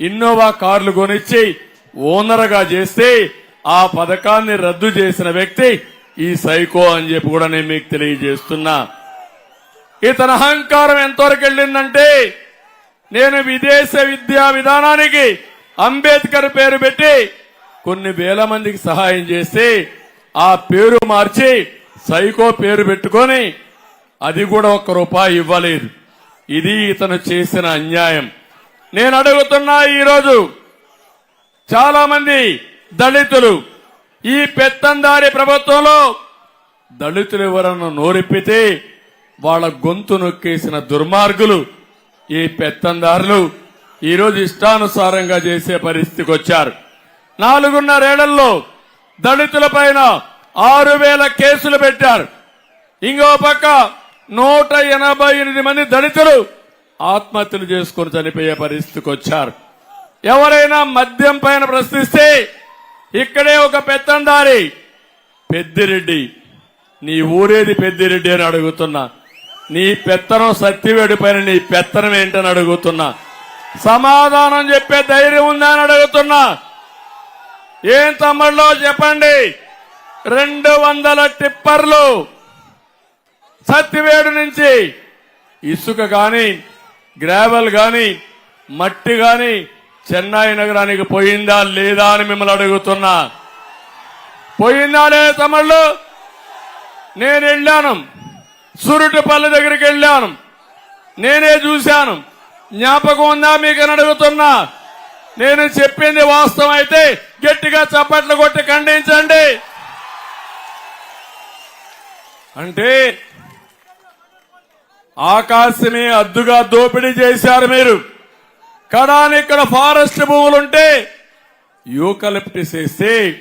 Innova కార్లు కొనిచ్చి ఓనర్గా చేస్తే ఆ పథకాన్ని రద్దు చేసిన వ్యక్తి ఈ సైకో అని చెప్పి కూడా నేను మీకు తెలియజేస్తున్నా. ఇతని అహంకారం ఎంతవరకు వెళ్ళిందంటే నేను విదేశ విద్యా విధానానికి అంబేద్కర్ పేరు పెట్టి కొన్ని వేల మందికి సహాయం చేస్తే ఆ పేరు మార్చి సైకో పేరు పెట్టుకొని అది కూడా ఒక్క రూపాయి ఇవ్వలేదు. ఇది ఇతను చేసిన అన్యాయం. నేను అడుగుతున్నా ఈరోజు చాలా మంది దళితులు ఈ పెత్తందారి ప్రభుత్వంలో దళితులు ఎవరన్నా నోరెప్పితే వాళ్ళ గొంతు నొక్కేసిన దుర్మార్గులు ఈ పెత్తందారులు ఈరోజు ఇష్టానుసారంగా చేసే పరిస్థితికి వచ్చారు. నాలుగున్నరేళ్ళలో దళితుల పైన ఆరు వేల కేసులు పెట్టారు. ఇంకో పక్క నూట ఎనభై ఎనిమిది మంది దళితులు ఆత్మహత్యలు చేసుకుని చనిపోయే పరిస్థితికి వచ్చారు. ఎవరైనా మద్యం పైన ప్రశ్నిస్తే ఇక్కడే ఒక పెత్తందారి పెద్దిరెడ్డి నీ ఊరేది పెద్దిరెడ్డి అని అడుగుతున్నా. నీ పెత్తనం సత్యవేడి పైన నీ పెత్తనం ఏంటని అడుగుతున్నా. సమాధానం చెప్పే ధైర్యం ఉందా అని అడుగుతున్నా. ఏం తమ్ముళ్ళో చెప్పండి. రెండు వందల టిప్పర్లు సత్తివేడు నుంచి ఇసుక కానీ గ్రావెల్ కానీ మట్టి కానీ చెన్నై నగరానికి పోయిందా లేదా అని మిమ్మల్ని అడుగుతున్నా. పోయిందా లేదా తమళ్ళు నేను వెళ్ళాను. సురుటిపల్లి దగ్గరికి వెళ్ళాను. నేనే చూశాను. జ్ఞాపకం ఉందా మీకని అడుగుతున్నా. నేను చెప్పింది వాస్తవం అయితే గట్టిగా చప్పట్లు కొట్టి ఖండించండి. అంటే ఆకాశమే అద్దుగా దోపిడీ చేశారు మీరు. కడాని ఇక్కడ ఫారెస్ట్ భూములుంటే యూకలిప్టిస్ వేస్తే